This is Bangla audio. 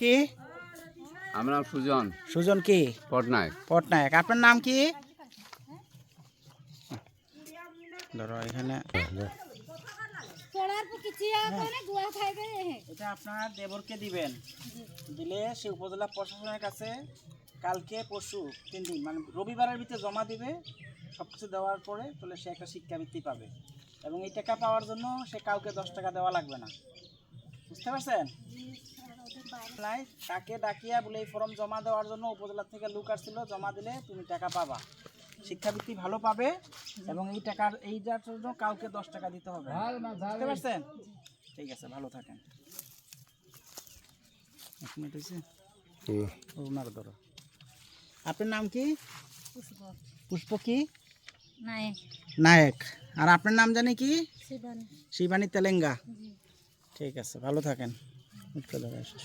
কি? আমার নাম সুজন। সুজন কি? পটনায়ক। পটনায়ক। আপনার নাম কি? ধরো এখানে। এটা আপনার দেবরকে দিবেন। দিলে সে উপজেলা প্রশাসনের কাছে কালকে পরশু তিন দিন মানে রবিবারের ভিতরে জমা দিবে সব কিছু দেওয়ার পরে তাহলে সে একটা শিক্ষাবৃত্তি পাবে। এবং এই টাকা পাওয়ার জন্য সে কাউকে দশ টাকা দেওয়া লাগবে না। বুঝতে পারছেন? নাই তাকে ডাকিয়া বলে এই ফর্ম জমা দেওয়ার জন্য উপজেলা থেকে লোক আসছিল জমা দিলে তুমি টাকা পাবা। শিক্ষাবৃত্তি ভালো পাবে এবং এই টাকার এই যার জন্য কাউকে দশ টাকা দিতে হবে। বুঝতে পারছেন? ঠিক আছে ভালো থাকেন। এক মিনিট হয়েছে ওনার ধরো আপনার নাম কি? পুষ্প। কি? নাই নায়ক। আর আপনার নাম জানি কি? শিবানী। শিবানী তেলেঙ্গা। ঠিক আছে ভালো থাকেন। শেষ।